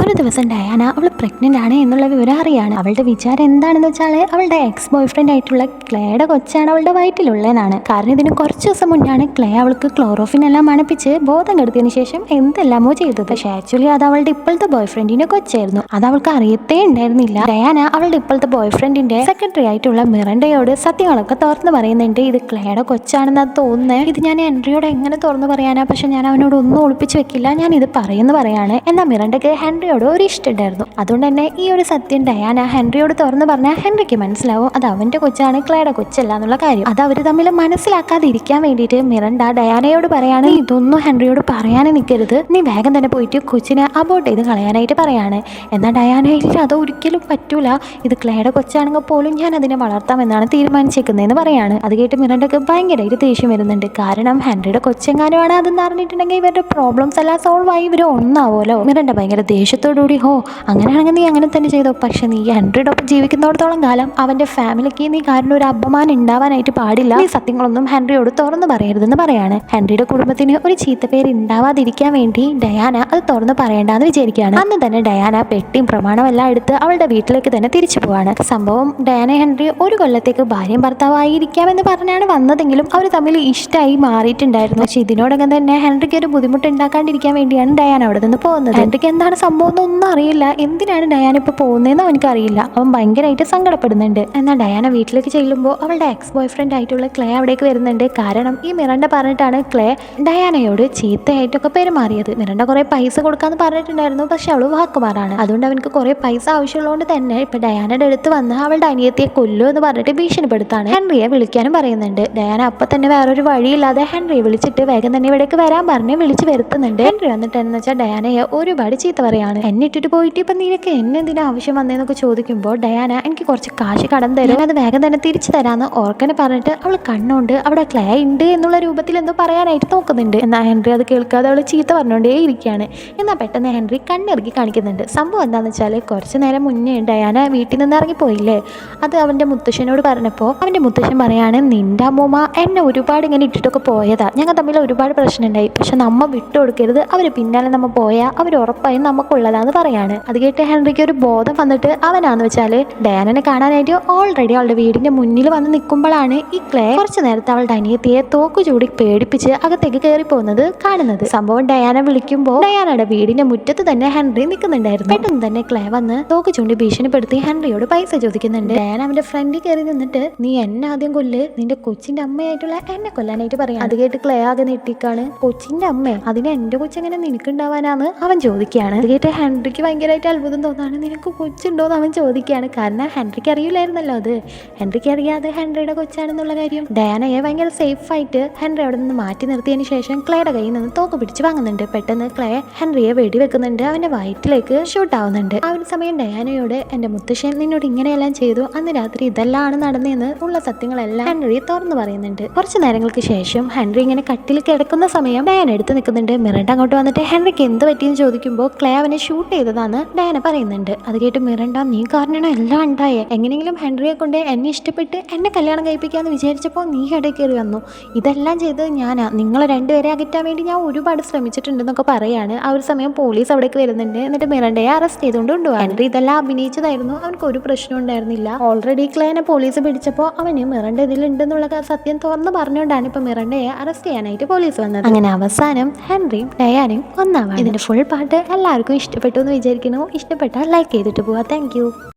ഒരു ദിവസം ഡയാന അവൾ പ്രഗ്നന്റ് ആണ് എന്നുള്ള വിവരം അറിയാണ്. അവളുടെ വിചാരം എന്താണെന്ന് വെച്ചാൽ അവളുടെ എക്സ് ബോയ് ഫ്രണ്ട് ആയിട്ടുള്ള ക്ലേയുടെ കൊച്ചാണ് അവളുടെ വയറ്റിലുള്ളതെന്നാണ്. കാരണം ഇതിന് കുറച്ച് ദിവസം മുന്നാണ് ക്ലേ അവൾക്ക് ക്ലോറോഫിൻ എല്ലാം മണപ്പിച്ച് ബോധം കെടുത്തിയതിനു ശേഷം എന്തെല്ലാമോ ചെയ്തത്. പക്ഷേ ആക്ച്വലി അത് അവളുടെ ഇപ്പോഴത്തെ ബോയ് ഫ്രണ്ടിന്റെ കൊച്ചായിരുന്നു. അത് അവൾക്ക് അറിയത്തേ ഉണ്ടായിരുന്നില്ല. ഡയാന അവളുടെ ഇപ്പോഴത്തെ ബോയ് ഫ്രണ്ടിന്റെ സെക്രട്ടറി ആയിട്ടുള്ള മിറണ്ടയോട് സത്യങ്ങളൊക്കെ തുറന്നു പറയുന്നുണ്ട്. ഇത് ക്ലേയുടെ കൊച്ചാണെന്ന് അത് തോന്നുന്നത് ഇത് ഞാൻ എൻട്രിയോട് എങ്ങനെ തുറന്നു പറയാനാ? പക്ഷെ ഞാൻ അവനോട് ഒന്നും ഒളിപ്പിച്ച് വെക്കില്ല. ഞാൻ ഇത് പറയുന്നു പറയാണ്. എന്നാൽ മിറണ്ടയ്ക്ക് ഹെൻറിയോട് ഒരു ഇഷ്ടമുണ്ടായിരുന്നു അതുകൊണ്ട് തന്നെ ഈ ഒരു സത്യം ഡയാന ഹെൻറിയോട് തുറന്ന് പറഞ്ഞാൽ ഹെൻറിക്ക് മനസ്സിലാവും അത് അവന്റെ കൊച്ചാണ് ക്ലയുടെ കൊച്ചല്ല എന്നുള്ള കാര്യം. അത് അവർ തമ്മിൽ മനസ്സിലാക്കാതിരിക്കാൻ വേണ്ടിയിട്ട് മിറണ്ട ഡയാനയോട് പറയാണ് ഇതൊന്നും ഹെൻറിയോട് പറയാനേ നിൽക്കരുത് നീ വേഗം തന്നെ പോയിട്ട് കൊച്ചിനെ അബോട്ട് ചെയ്ത് കളയാനായിട്ട് പറയാണ്. എന്നാൽ ഡയാന അത് ഒരിക്കലും പറ്റൂല. ഇത് ക്ലയുടെ കൊച്ചാണെങ്കിൽ പോലും ഞാൻ അതിനെ വളർത്താം വളർത്താമെന്നാണ് തീരുമാനിച്ചേക്കുന്നതെന്ന് പറയാണ്. അത് കേട്ട് മിറണ്ടക്ക് ഭയങ്കരമായിട്ട് ദേഷ്യം വരുന്നുണ്ട്. കാരണം ഹെൻറിയുടെ കൊച്ചെങ്ങാനുമാണ് അതെന്ന് അറിഞ്ഞിട്ടുണ്ടെങ്കിൽ ഇവരുടെ പ്രോബ്ലംസ് എല്ലാം സോൾവ് ആയി. ഇവർ ഒന്നാവുമല്ലോ. മിറണ്ട ഭയങ്കര ദേഷ്യത്തോടുകൂടി ഹോ അങ്ങനെയാണെങ്കിൽ നീ അങ്ങനെ തന്നെ ചെയ്തോ. പക്ഷെ നീ ഹൺഡ്രഡ് ഒപ്പം ജീവിക്കുന്നിടത്തോളം കാലം അവന്റെ ഫാമിലിക്ക് നീ കാരണം ഒരു അപമാനം ഉണ്ടാവാനായിട്ട് പാടില്ല. ഈ സത്യങ്ങളൊന്നും ഹെൻറിയോട് തുറന്നു പറയരുതെന്ന് പറയാണ്. ഹെൻറിയുടെ കുടുംബത്തിന് ഒരു ചീത്ത പേര് ഉണ്ടാവാതിരിക്കാൻ വേണ്ടി ഡയാന അത് തുറന്നു പറയേണ്ടെന്ന് വിചാരിക്കുകയാണ്. അന്ന് തന്നെ ഡയാന പെട്ടിയും പ്രമാണമെല്ലാം എടുത്ത് അവളുടെ വീട്ടിലേക്ക് തന്നെ തിരിച്ചു പോവാണ്. സംഭവം ഡയാന ഹെൻറി ഒരു കൊല്ലത്തേക്ക് ഭാര്യയും ഭർത്താവായിരിക്കാമെന്ന് പറഞ്ഞാണ് വന്നതെങ്കിലും അവർ തമ്മിൽ ഇഷ്ടമായി മാറിയിട്ടുണ്ടായിരുന്നു. പക്ഷെ ഇതിനോടകം തന്നെ ഹെൻറിക്ക് ഒരു ബുദ്ധിമുട്ട് ഉണ്ടാക്കാണ്ടിരിക്കാൻ വേണ്ടിയാണ് ഡയാന അവിടെ നിന്ന് പോകുന്നത്. ഹെൻറിക്ക് എന്താണ് സംഭവം എന്നൊന്നും അറിയില്ല. എന്തിനാണ് ഡയാന ഇപ്പോൾ പോകുന്നതെന്ന് അവനക്ക് അറിയില്ല അവൻ ഭയങ്കരമായിട്ട് സങ്കടപ്പെടുന്നുണ്ട്. എന്നാൽ ഡയാന വീട്ടിലേക്ക് ചെല്ലുമ്പോൾ അവളുടെ എക്സ് ബോയ് ഫ്രണ്ട് ആയിട്ടുള്ള ക്ലേ അവിടേക്ക് വരുന്നുണ്ട്. കാരണം ഈ മിറണ്ട പറഞ്ഞിട്ടാണ് ക്ലേ ഡയാനയോട് ചീത്തയായിട്ടൊക്കെ പെരുമാറിയത്. മിറണ്ട കുറേ പൈസ കൊടുക്കാന്ന് പറഞ്ഞിട്ടുണ്ടായിരുന്നു. പക്ഷെ അവൾ വാക്കുമാറാണ്. അതുകൊണ്ട് അവനക്ക് കുറേ പൈസ ആവശ്യമുള്ളതുകൊണ്ട് തന്നെ ഇപ്പൊ ഡയാനയുടെ അടുത്ത് വന്ന് അവളുടെ അനിയത്തിയെ കൊല്ലു എന്ന് പറഞ്ഞിട്ട് ഭീഷണിപ്പെടുത്താണ്. ഹെൻറിയെ വിളിക്കാനും പറയുന്നുണ്ട്. ഡയാന അപ്പൊ തന്നെ വേറൊരു വഴിയില്ലാതെ ഹെൻറിയെ വിളിച്ചിട്ട് വേഗം തന്നെ ഇവിടേക്ക് വരാൻ പറഞ്ഞ് വിളിച്ച് വരുത്തുന്നുണ്ട്. ഹെൻറി വന്നിട്ട് എന്ന് വെച്ചാൽ ഡയാനയെ ഒരുപാട് ചീത്ത പറയാണ് എന്നെ ഇട്ടിട്ട് പോയിട്ട് ഇപ്പൊ നിനക്ക് എന്നെ എന്തിനാ ആവശ്യം വന്നതെന്നൊക്കെ ചോദിക്കുമ്പോൾ ഡയാന എനിക്ക് കുറച്ച് കാശ് കടം തരും. അത് വേഗം തന്നെ തിരിച്ചു തരാന്ന് ഓർക്കനെ പറഞ്ഞിട്ട് അവൾ കണ്ണുണ്ട് അവിടെ ക്ലേ ഉണ്ട് എന്നുള്ള രൂപത്തിൽ എന്തോ പറയാനായിട്ട് നോക്കുന്നുണ്ട്. എന്നാൽ ഹെൻറി അത് കേൾക്കാതെ അവൾ ചീത്ത പറഞ്ഞുകൊണ്ടേ ഇരിക്കുകയാണ്. എന്നാൽ പെട്ടെന്ന് ഹെൻറി കണ്ണിറക്കി കാണിക്കുന്നുണ്ട്. സംഭവം എന്താണെന്ന് വെച്ചാൽ കുറച്ച് നേരം മുന്നേ ഡയാന വീട്ടിൽ നിന്ന് ഇറങ്ങിപ്പോയില്ലേ? അത് അവന്റെ മുത്തശ്ശനോട് പറഞ്ഞപ്പോൾ അവന്റെ മുത്തശ്ശൻ പറയാണ് നിന്റെ അമ്മൂമ്മ എന്നെ ഒരുപാട് ഇങ്ങനെ ഇട്ടിട്ടൊക്കെ പോയതാ. ഞങ്ങൾ തമ്മിൽ ഒരുപാട് പ്രശ്നമുണ്ടായി. പക്ഷെ നമ്മ വിട്ടുകൊടുക്കരുത് അവർ പിന്നാലെ നമ്മൾ പോയാൽ അവർ ഉറപ്പായും നമുക്കുള്ളതാന്ന് പറയാണ്. അത് കേട്ട് ഹെൻറിക്ക് ഒരു ബോധം വന്നിട്ട് അവനാന്ന് വെച്ചാൽ ഡയാനനെ കാണാനായിട്ട് ഓൾറെഡി അവളുടെ വീടിന്റെ മുന്നിൽ വന്ന് നിൽക്കുമ്പോഴാണ് ഈ ക്ലേ കുറച്ചു നേരത്തെ അവളുടെ അനിയത്തിയെ തോക്കു ചൂടി പേടിപ്പിച്ച് അകത്തേക്ക് കയറി പോകുന്നത് കാണുന്നത്. സംഭവം ഡയാന വിളിക്കുമ്പോൾ ഡയാനയുടെ വീടിന്റെ മുറ്റത്ത് തന്നെ ഹെൻറി നിൽക്കുന്നുണ്ടായിരുന്നു പെട്ടെന്ന് തന്നെ ക്ലേ വന്ന് തോക്ക് ചൂണ്ടി ഭീഷണിപ്പെടുത്തി ഹെൻറിയോട് പൈസ ചോദിക്കുന്നുണ്ട്. ഡയാന അവന്റെ ഫ്രണ്ടിൽ കയറി നിന്നിട്ട് നീ എന്നെ ആദ്യം കൊല്ല്. നിന്റെ കൊച്ചിന്റെ അമ്മയായിട്ടുള്ള എന്നെ കൊല്ലാനായിട്ട് പറയാം. അത് കേട്ട് ക്ലേ ആകെ നെട്ടിക്കാണ് കൊച്ചിന്റെ അമ്മ അതിന് എന്റെ കൊച്ചെങ്ങനെ നിനക്കുണ്ടാവാനാന്ന്? അവൻ ചോദിക്കുകയാണ്. അത് കേട്ട് ഹെൻറിക്ക് ഭയങ്കരമായിട്ട് അത്ഭുതം തോന്നാണ് നിനക്ക് കൊച്ചുണ്ടോ എന്ന് അവൻ ചോദിക്കുകയാണ്. കാരണം ഹെൻറിക്ക് അറിയില്ലായിരുന്നല്ലോ അത്. ഹെൻറിക്ക് അറിയാതെ ഹെൻറിയുടെ കൊച്ചാണെന്നുള്ള കാര്യം. ഡയാനയെ ഭയങ്കര സേഫ് ആയിട്ട് ഹെൻറി അവിടെ നിന്ന് മാറ്റി നിർത്തിയതിന് ശേഷം ക്ലേയുടെ കയ്യിൽ നിന്ന് തോക്ക് പിടിച്ച് വാങ്ങുന്നുണ്ട്. പെട്ടെന്ന് ക്ലേ ഹെൻറിയെ വെടിവെക്കുന്നുണ്ട്. അവന്റെ വയറ്റിലേക്ക് ഷൂട്ട് ആവുന്നുണ്ട്. ആ ഒരു സമയം ഡയാനയോട് എന്റെ മുത്തശ്ശൻ നിന്നോട് ഇങ്ങനെയെല്ലാം ചെയ്തു. അന്ന് രാത്രി ഇതെല്ലാം നടന്നതെന്ന് ഉള്ള സത്യങ്ങളെല്ലാം ഹെൻറി തുറന്നു പറയുന്നുണ്ട്. കുറച്ച് നേരങ്ങൾക്ക് ശേഷം ഹെൻറി ഇങ്ങനെ കട്ടിൽ കിടക്കുന്ന സമയം ഡയാന എടുത്ത് നിൽക്കുന്നുണ്ട്. മിറണ്ട അങ്ങോട്ട് വന്നിട്ട് ഹെൻറിക്ക് എന്ത് പറ്റിയെന്ന് ചോദിക്കുമ്പോൾ ക്ലേ അവനെ ഷൂട്ട് ചെയ്തതാണ് ഡയാന പറയുന്നുണ്ട്. അത് കേട്ട് മിറണ്ട നീ കാരണമാണ് എല്ലാം ഉണ്ടായേ. എങ്ങനെയെങ്കിലും ഹെൻറിയെ കൊണ്ട് എന്നെ ഇഷ്ടപ്പെട്ട് എന്നെ കല്യാണം കഴിപ്പിക്കാന്ന് വിചാരിച്ചപ്പോൾ നീ ഇടയിൽ കയറി വന്നു. ഇതെല്ലാം ചെയ്തത് ഞാനാ. നിങ്ങൾ രണ്ടുപേരെ അകറ്റാൻ വേണ്ടി ഞാൻ ഒരുപാട് ശ്രമിച്ചിട്ടുണ്ടെന്നൊക്കെ പറയാണ്. ആ ഒരു സമയം പോലീസ് അവിടേക്ക് വരുന്നുണ്ട്. എന്നിട്ട് മിറണ്ടയെ അറസ്റ്റ് ചെയ്തുകൊണ്ട് കൊണ്ടുപോകാൻ ഹെൻറി ഇതെല്ലാം അഭിനയിച്ചതായിരുന്നു. അവനക്ക് ഒരു പ്രശ്നം ഉണ്ടായിരുന്നില്ല. ഓൾറെഡി ക്ലയനെ പോലീസ് പിടിച്ചപ്പോൾ അവന് മിറണ്ട ഇതിലുണ്ടെന്നുള്ള സത്യം തുറന്ന് പറഞ്ഞുകൊണ്ടാണ് ഇപ്പൊ മിറണ്ടയെ അറസ്റ്റ് ചെയ്യാനായിട്ട് പോലീസ് വന്നത്. അങ്ങനെ അവസാനം ഹെൻറിയും ഡയാനും ഒന്നാവാണ്. ഇതിന്റെ ഫുൾ പാട്ട് എല്ലാവർക്കും ഇഷ്ടപ്പെട്ടു എന്ന് വിചാരിക്കുന്നു. ഇഷ്ടപ്പെട്ടാൽ ലൈക്ക് ചെയ്തിട്ട് പോവാ താങ്ക്